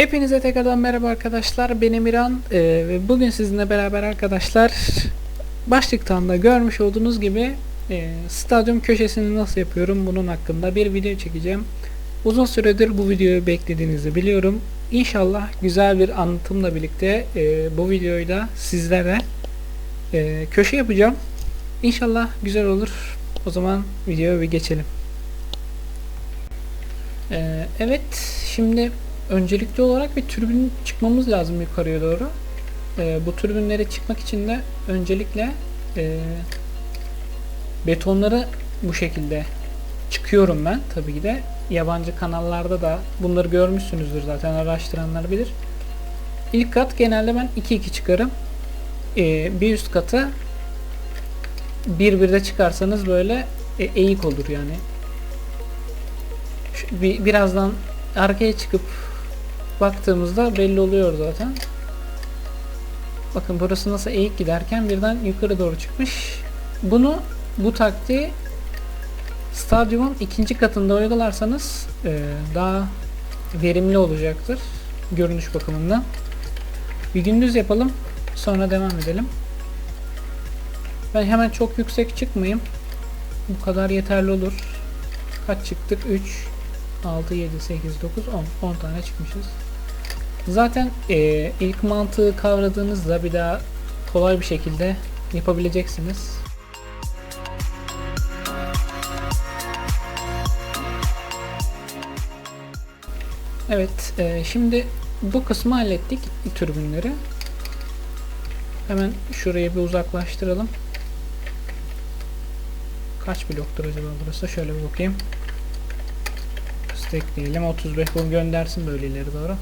Hepinize tekrardan merhaba arkadaşlar. Benim İran Ee, ve bugün sizinle beraber arkadaşlar başlıktan da görmüş olduğunuz gibi e, stadyum köşesini nasıl yapıyorum bunun hakkında bir video çekeceğim. Uzun süredir bu videoyu beklediğinizi biliyorum. İnşallah güzel bir anlatımla birlikte e, bu videoyu da sizlere e, köşe yapacağım. İnşallah güzel olur. O zaman videoya bir geçelim. Ee, evet şimdi öncelikli olarak bir türbün çıkmamız lazım yukarıya doğru. Ee, bu türbünlere çıkmak için de öncelikle e, betonları bu şekilde çıkıyorum ben tabii ki de. Yabancı kanallarda da bunları görmüşsünüzdür zaten araştıranlar bilir. İlk kat genelde ben 2-2 çıkarım. Ee, bir üst katı bir bir de çıkarsanız böyle e, eğik olur yani. Şu- bir, birazdan arkaya çıkıp baktığımızda belli oluyor zaten. Bakın burası nasıl eğik giderken birden yukarı doğru çıkmış. Bunu bu taktiği stadyumun ikinci katında uygularsanız e, daha verimli olacaktır görünüş bakımından. Bir gündüz yapalım sonra devam edelim. Ben hemen çok yüksek çıkmayayım. Bu kadar yeterli olur. Kaç çıktık? 3 6, 7, 8, 9, 10. 10 tane çıkmışız. Zaten eee, ilk mantığı kavradığınızda bir daha kolay bir şekilde yapabileceksiniz. Evet, eee, şimdi bu kısmı hallettik türbünleri. Hemen şuraya bir uzaklaştıralım. Kaç bloktur acaba burası? Şöyle bir bakayım. Stack diyelim 35 bunu göndersin böyle ileri doğru.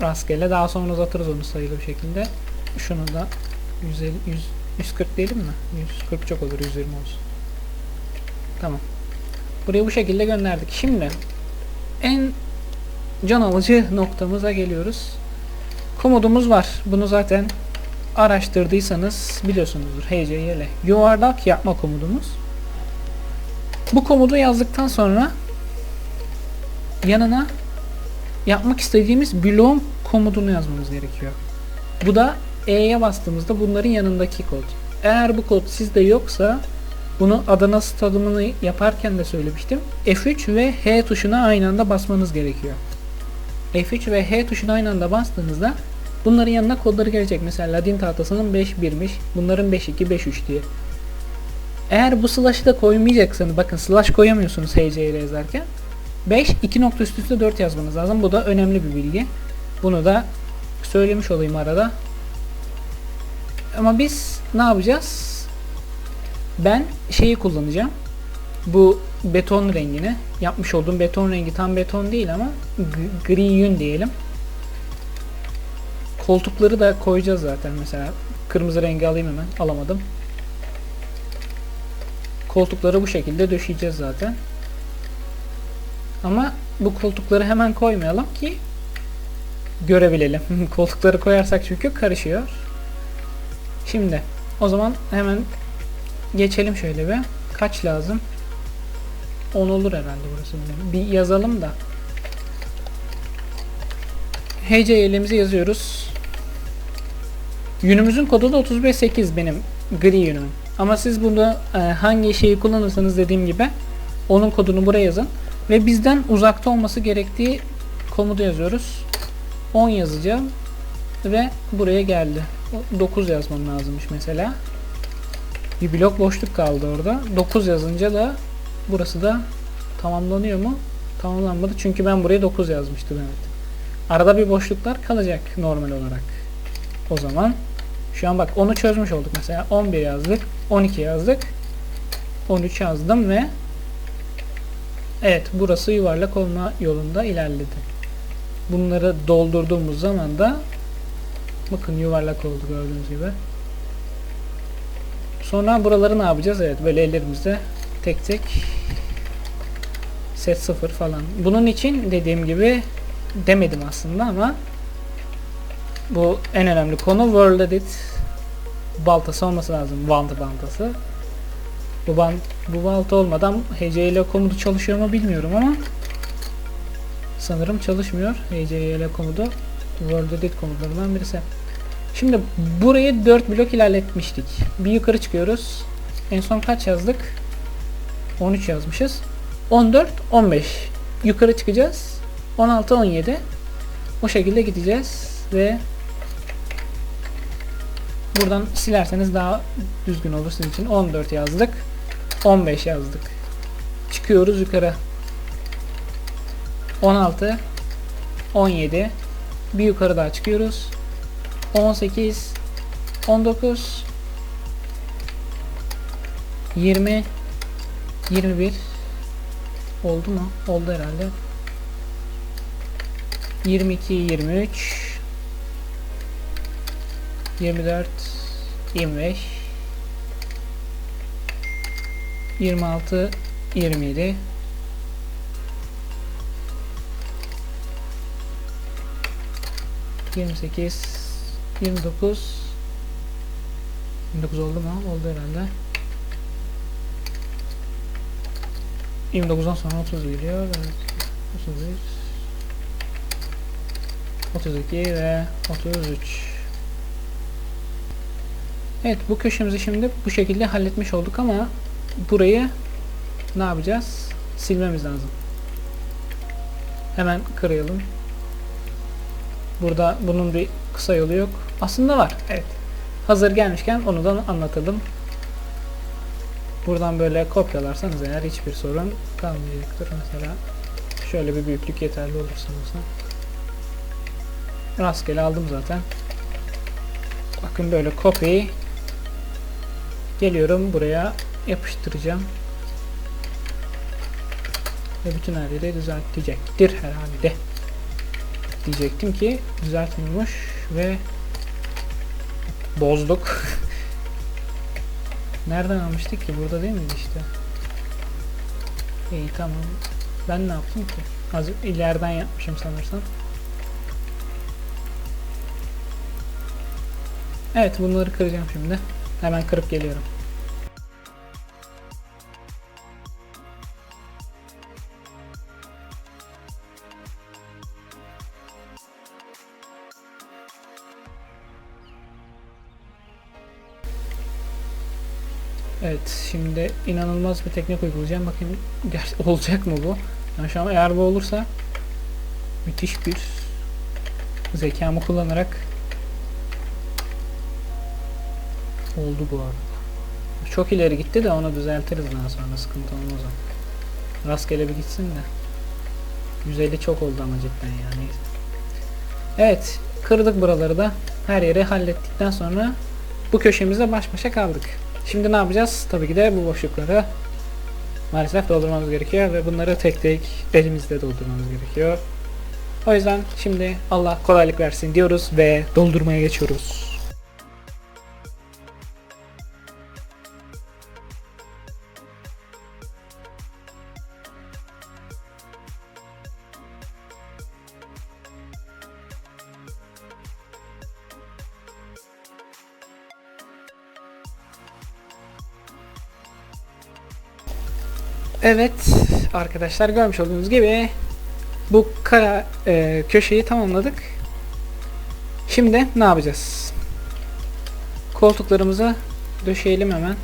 Rastgele daha sonra uzatırız onu sayılı bir şekilde. Şunu da 150 100 140 diyelim mi? 140 çok olur 120 olsun. Tamam. Buraya bu şekilde gönderdik. Şimdi en can alıcı noktamıza geliyoruz. Komodumuz var. Bunu zaten araştırdıysanız biliyorsunuzdur. HCL. Yuvarlak yapma komudumuz. Bu komudu yazdıktan sonra yanına yapmak istediğimiz bloğun komudunu yazmamız gerekiyor. Bu da E'ye bastığımızda bunların yanındaki kod. Eğer bu kod sizde yoksa bunu Adana stadımını yaparken de söylemiştim. F3 ve H tuşuna aynı anda basmanız gerekiyor. F3 ve H tuşuna aynı anda bastığınızda bunların yanına kodları gelecek. Mesela Ladin tahtasının 5.1'miş. Bunların 5.2, 5.3 diye. Eğer bu slash'ı da koymayacaksanız bakın slash koyamıyorsunuz HC ile yazarken 5 2 nokta üst üste 4 yazmanız lazım. Bu da önemli bir bilgi. Bunu da söylemiş olayım arada. Ama biz ne yapacağız? Ben şeyi kullanacağım. Bu beton rengini. Yapmış olduğum beton rengi tam beton değil ama gri yün diyelim. Koltukları da koyacağız zaten mesela. Kırmızı rengi alayım hemen. Alamadım. Koltukları bu şekilde döşeyeceğiz zaten. Ama bu koltukları hemen koymayalım ki görebilelim. koltukları koyarsak çünkü karışıyor. Şimdi o zaman hemen geçelim şöyle bir. Kaç lazım? 10 olur herhalde burası. Bir yazalım da. HCL'imizi yazıyoruz. Yünümüzün kodu da 358 benim gri yünüm. Ama siz bunu e, hangi şeyi kullanırsanız dediğim gibi onun kodunu buraya yazın ve bizden uzakta olması gerektiği komutu yazıyoruz. 10 yazacağım ve buraya geldi. 9 yazmam lazımmış mesela. Bir blok boşluk kaldı orada. 9 yazınca da burası da tamamlanıyor mu? Tamamlanmadı çünkü ben buraya 9 yazmıştım evet. Arada bir boşluklar kalacak normal olarak. O zaman şu an bak onu çözmüş olduk mesela 11 yazdık 12 yazdık 13 yazdım ve evet burası yuvarlak olma yolunda ilerledi. Bunları doldurduğumuz zaman da bakın yuvarlak oldu gördüğünüz gibi. Sonra buraları ne yapacağız? Evet böyle ellerimizde tek tek set 0 falan. Bunun için dediğim gibi demedim aslında ama bu en önemli konu World Edit baltası olması lazım. Wand baltası. Bu, bant, bu balta olmadan HCL komutu çalışıyor mu bilmiyorum ama sanırım çalışmıyor. HCL komutu. World Edit komutlarından birisi. Şimdi burayı 4 blok ilerletmiştik. Bir yukarı çıkıyoruz. En son kaç yazdık? 13 yazmışız. 14, 15. Yukarı çıkacağız. 16, 17. O şekilde gideceğiz ve buradan silerseniz daha düzgün olur sizin için. 14 yazdık. 15 yazdık. Çıkıyoruz yukarı. 16 17 bir yukarı daha çıkıyoruz. 18 19 20 21 oldu mu? Oldu herhalde. 22 23 24 25 26 27 28 29 29 oldu mu? Oldu herhalde. 29'dan sonra 30 geliyor. Evet. 31 32 ve 33 Evet bu köşemizi şimdi bu şekilde halletmiş olduk ama burayı ne yapacağız? Silmemiz lazım. Hemen kırayalım. Burada bunun bir kısa yolu yok. Aslında var. Evet. Hazır gelmişken onu da anlatalım. Buradan böyle kopyalarsanız eğer hiçbir sorun kalmayacaktır. Mesela şöyle bir büyüklük yeterli olur sanırsam. Rastgele aldım zaten. Bakın böyle copy geliyorum buraya yapıştıracağım. Ve bütün her yeri düzeltecektir herhalde. Diyecektim ki düzeltmiyormuş ve bozduk. Nereden almıştık ki? Burada değil miydi işte? İyi tamam. Ben ne yaptım ki? Az ileriden yapmışım sanırsam. Evet bunları kıracağım şimdi. Hemen kırıp geliyorum. Evet şimdi inanılmaz bir teknik uygulayacağım. Ger- olacak mı bu? Yani eğer bu olursa müthiş bir zekamı kullanarak oldu bu arada. Çok ileri gitti de onu düzeltiriz daha sonra sıkıntı olmaz o. Rastgele bir gitsin de. 150 çok oldu ama cidden yani. Evet kırdık buraları da her yeri hallettikten sonra bu köşemizde baş başa kaldık. Şimdi ne yapacağız? Tabii ki de bu boşlukları maalesef doldurmamız gerekiyor ve bunları tek tek elimizde doldurmamız gerekiyor. O yüzden şimdi Allah kolaylık versin diyoruz ve doldurmaya geçiyoruz. Evet arkadaşlar görmüş olduğunuz gibi bu kara e, köşeyi tamamladık. Şimdi ne yapacağız? Koltuklarımızı döşeyelim hemen.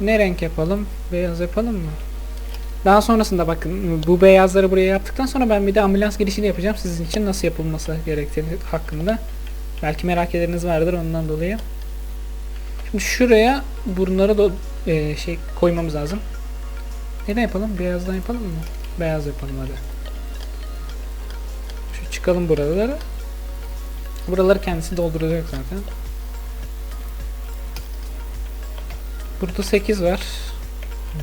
Ne renk yapalım? Beyaz yapalım mı? Daha sonrasında bakın bu beyazları buraya yaptıktan sonra ben bir de ambulans girişini yapacağım sizin için nasıl yapılması gerektiği hakkında. Belki merak edeniniz vardır ondan dolayı. Şimdi şuraya bunları da e, şey koymamız lazım. Neden yapalım? Beyazdan yapalım mı? Beyaz yapalım hadi. Şu çıkalım buraları. Buraları kendisi dolduracak zaten. Burada 8 var.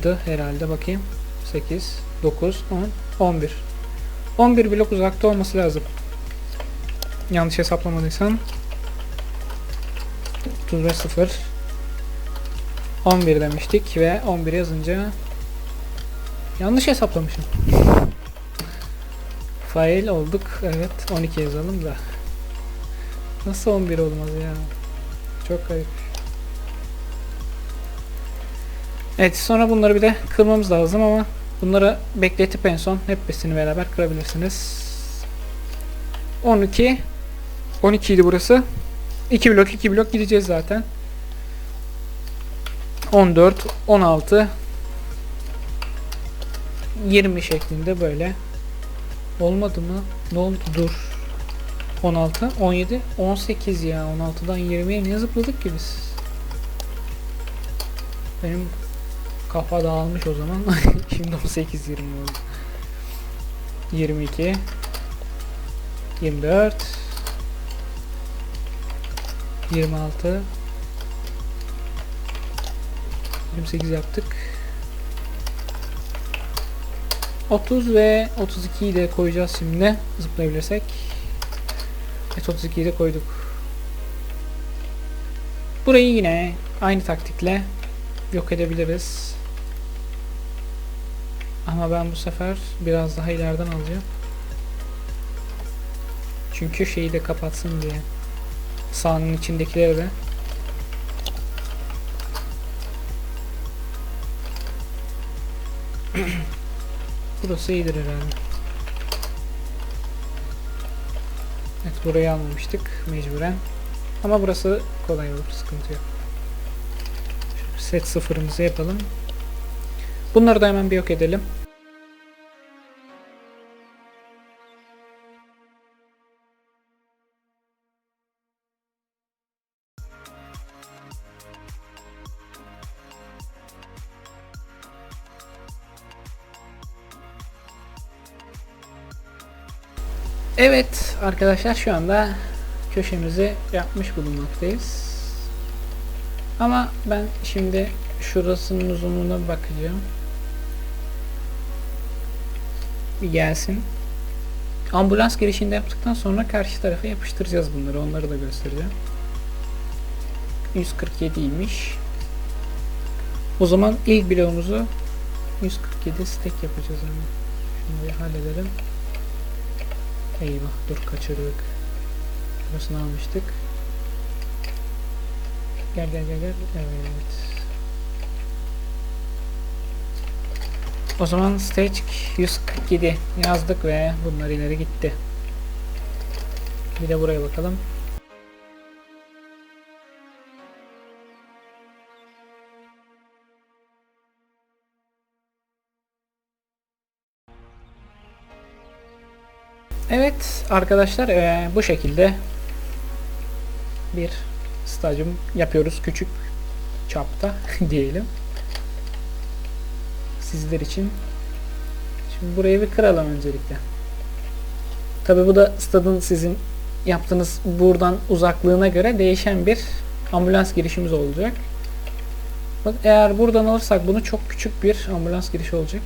D herhalde bakayım. 8, 9, 10, 11. 11 blok uzakta olması lazım. Yanlış hesaplamadıysam. 35 0 11 demiştik ve 11 yazınca yanlış hesaplamışım. Fail olduk. Evet 12 yazalım da. Nasıl 11 olmaz ya? Çok kayıp. Evet sonra bunları bir de kırmamız lazım ama Bunları bekletip en son hepsini beraber kırabilirsiniz. 12 12 idi burası. 2 blok 2 blok gideceğiz zaten. 14 16 20 şeklinde böyle. Olmadı mı? Ne oldu? Dur. 16, 17, 18 ya. 16'dan 20'ye niye zıpladık ki biz? Benim kafa dağılmış o zaman. Şimdi 18, 20 oldu. 22 24 26 28 yaptık. 30 ve 32'yi de koyacağız şimdi zıplayabilirsek. Evet 32'yi de koyduk. Burayı yine aynı taktikle yok edebiliriz. Ama ben bu sefer biraz daha ileriden alacağım. Çünkü şeyi de kapatsın diye. Sahanın içindekileri de. Burası iyidir herhalde. Evet burayı almamıştık mecburen. Ama burası kolay olur sıkıntı yok. Şöyle set sıfırımızı yapalım. Bunları da hemen bir yok edelim. Evet arkadaşlar şu anda köşemizi yapmış bulunmaktayız. Ama ben şimdi şurasının uzunluğuna bakacağım. Bir gelsin. Ambulans girişinde yaptıktan sonra karşı tarafa yapıştıracağız bunları. Onları da göstereceğim. 147'ymiş. O zaman ilk bloğumuzu 147 stack yapacağız. Şunu bir halledelim. Eyvah dur kaçırdık. Burasını almıştık. Gel gel gel gel. Evet. O zaman stage 147 yazdık ve bunlar ileri gitti. Bir de buraya bakalım. Evet arkadaşlar eee, bu şekilde bir stadyum yapıyoruz küçük çapta diyelim. Sizler için. Şimdi burayı bir kıralım öncelikle. Tabi bu da stadın sizin yaptığınız buradan uzaklığına göre değişen bir ambulans girişimiz olacak. Bak eğer buradan alırsak bunu çok küçük bir ambulans girişi olacak.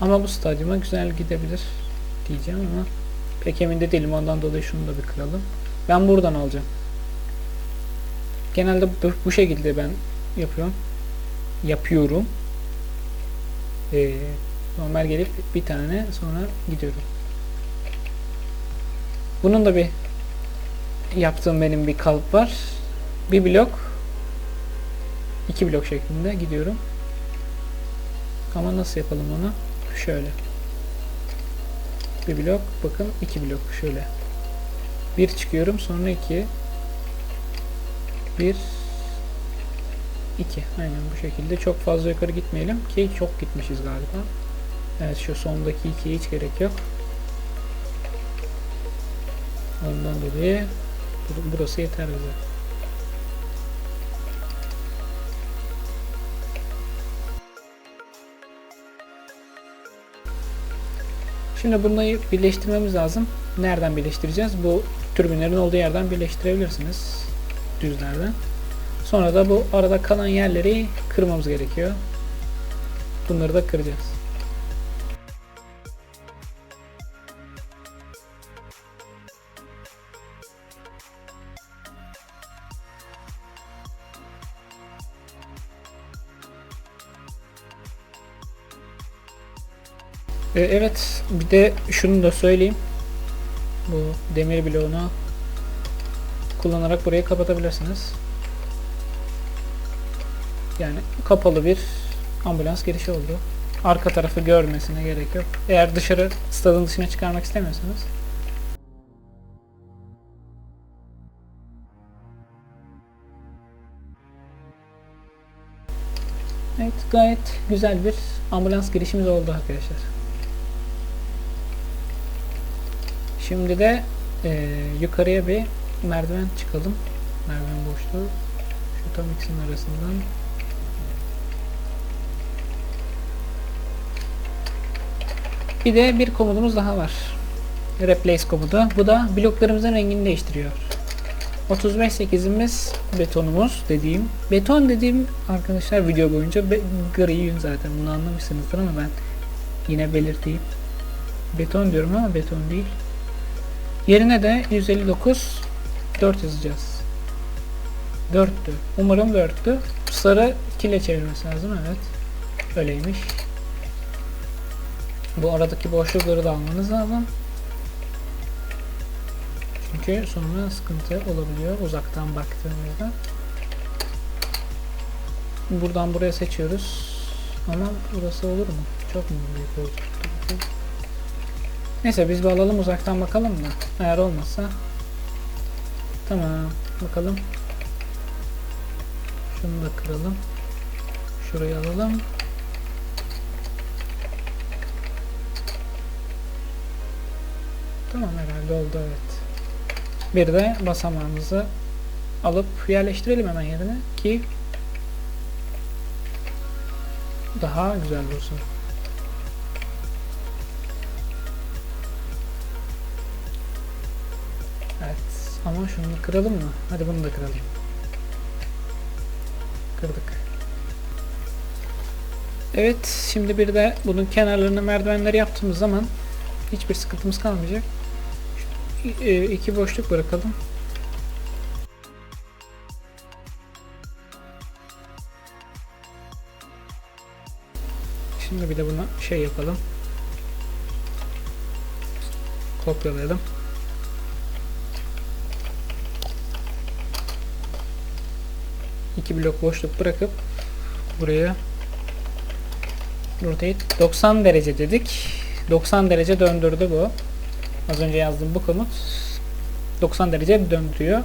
Ama bu stadyuma güzel gidebilir diyeceğim ama pek emin de değilim ondan dolayı şunu da bir kıralım. Ben buradan alacağım. Genelde bu, bu şekilde ben yapıyorum. Yapıyorum. Ee, normal gelip bir tane sonra gidiyorum. Bunun da bir yaptığım benim bir kalıp var. Bir blok iki blok şeklinde gidiyorum. Ama nasıl yapalım onu? Şöyle. Bir blok bakın iki blok şöyle. Bir çıkıyorum sonra iki. Bir iki. Aynen bu şekilde çok fazla yukarı gitmeyelim ki çok gitmişiz galiba. Evet şu sondaki ikiye hiç gerek yok. Ondan dolayı bur- burası yeter bize. Şimdi bunları birleştirmemiz lazım. Nereden birleştireceğiz? Bu türbinlerin olduğu yerden birleştirebilirsiniz. Düzlerden. Sonra da bu arada kalan yerleri kırmamız gerekiyor. Bunları da kıracağız. E, Evet, bir de şunu da söyleyeyim. Bu demir bloğunu kullanarak burayı kapatabilirsiniz. Yani kapalı bir ambulans girişi oldu. Arka tarafı görmesine gerek yok. Eğer dışarı stadın dışına çıkarmak istemiyorsanız Evet gayet güzel bir ambulans girişimiz oldu arkadaşlar. Şimdi de eee, yukarıya bir merdiven çıkalım. Merdiven boşluğu. Şu tam ikisinin arasından. Bir de bir komudumuz daha var. Replace komudu. Bu da bloklarımızın rengini değiştiriyor. 35.8'imiz betonumuz dediğim. Beton dediğim arkadaşlar video boyunca be- gri zaten bunu anlamışsınızdır ama ben yine belirteyim. Beton diyorum ama beton değil. Yerine de 159 4 yazacağız. 4'tü. Umarım 4'tü. Sarı kile çevirmesi lazım evet. Öyleymiş. Bu aradaki boşlukları da almanız lazım. Çünkü sonra sıkıntı olabiliyor uzaktan baktığımızda. Buradan buraya seçiyoruz. Ama burası olur mu? Çok mu büyük olacak? Neyse biz bir alalım uzaktan bakalım mı? Eğer olmazsa Tamam bakalım. Şunu da kıralım. Şurayı alalım. Tamam herhalde oldu evet. Bir de basamağımızı alıp yerleştirelim hemen yerine ki daha güzel dursun. Ama şunu kıralım mı? Hadi bunu da kıralım. Kırdık. Evet şimdi bir de bunun kenarlarını merdivenleri yaptığımız zaman hiçbir sıkıntımız kalmayacak. Şu, e, iki boşluk bırakalım. Şimdi bir de bunu şey yapalım. Kopyalayalım. İki blok boşluk bırakıp buraya rotate 90 derece dedik. 90 derece döndürdü bu. Az önce yazdığım bu komut 90 derece döndürüyor.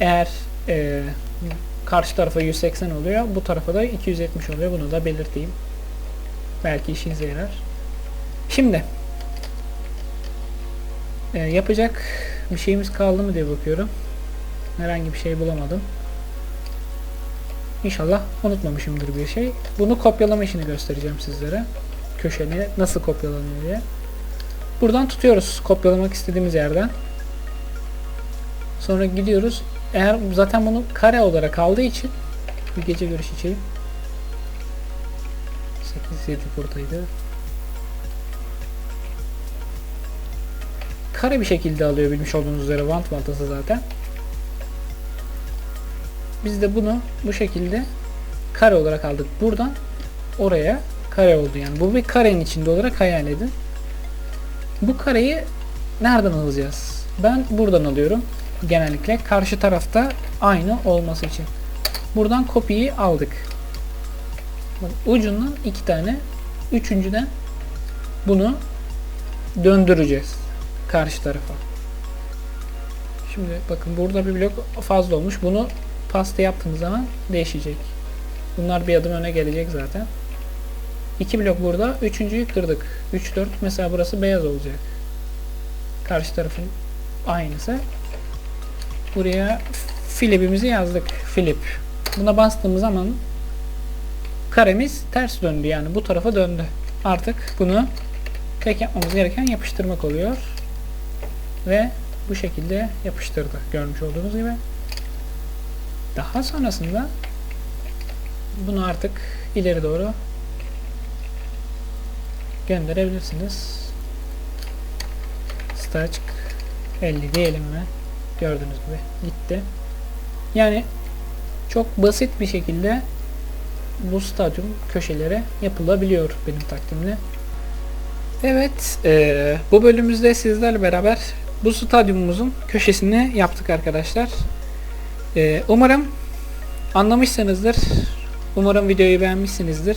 Eğer e, karşı tarafa 180 oluyor, bu tarafa da 270 oluyor. Bunu da belirteyim. Belki işinize yarar. Şimdi e, yapacak bir şeyimiz kaldı mı diye bakıyorum. Herhangi bir şey bulamadım. İnşallah unutmamışımdır bir şey. Bunu kopyalama işini göstereceğim sizlere. Köşeni nasıl kopyalanıyor diye. Buradan tutuyoruz kopyalamak istediğimiz yerden. Sonra gidiyoruz. Eğer zaten bunu kare olarak aldığı için bir gece görüş içelim. 8 7 buradaydı. Kare bir şekilde alıyor bilmiş olduğunuz üzere vant baltası zaten. Biz de bunu bu şekilde kare olarak aldık. Buradan oraya kare oldu yani. Bu bir karenin içinde olarak hayal edin. Bu kareyi nereden alacağız? Ben buradan alıyorum. Genellikle karşı tarafta aynı olması için. Buradan kopyayı aldık. Ucundan iki tane. Üçüncüden bunu döndüreceğiz karşı tarafa. Şimdi bakın burada bir blok fazla olmuş. Bunu pasta yaptığımız zaman değişecek. Bunlar bir adım öne gelecek zaten. İki blok burada. Üçüncüyü kırdık. 3, 4 mesela burası beyaz olacak. Karşı tarafın aynısı. Buraya Filip'imizi yazdık. Filip. Buna bastığımız zaman karemiz ters döndü. Yani bu tarafa döndü. Artık bunu tek yapmamız gereken yapıştırmak oluyor. Ve bu şekilde yapıştırdı. Görmüş olduğunuz gibi. Daha sonrasında bunu artık ileri doğru gönderebilirsiniz. Stack 50 diyelim mi? Gördüğünüz gibi gitti. Yani çok basit bir şekilde bu stadyum köşeleri yapılabiliyor benim takdimle. Evet, eee, bu bölümümüzde sizlerle beraber bu stadyumumuzun köşesini yaptık arkadaşlar. Eee, umarım anlamışsınızdır. Umarım videoyu beğenmişsinizdir.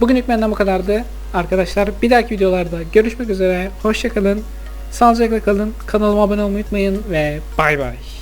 Bugünlük benden bu kadardı. Arkadaşlar bir dahaki videolarda görüşmek üzere. Hoşçakalın. Sağlıcakla kalın. Kanalıma abone olmayı unutmayın ve bay bay.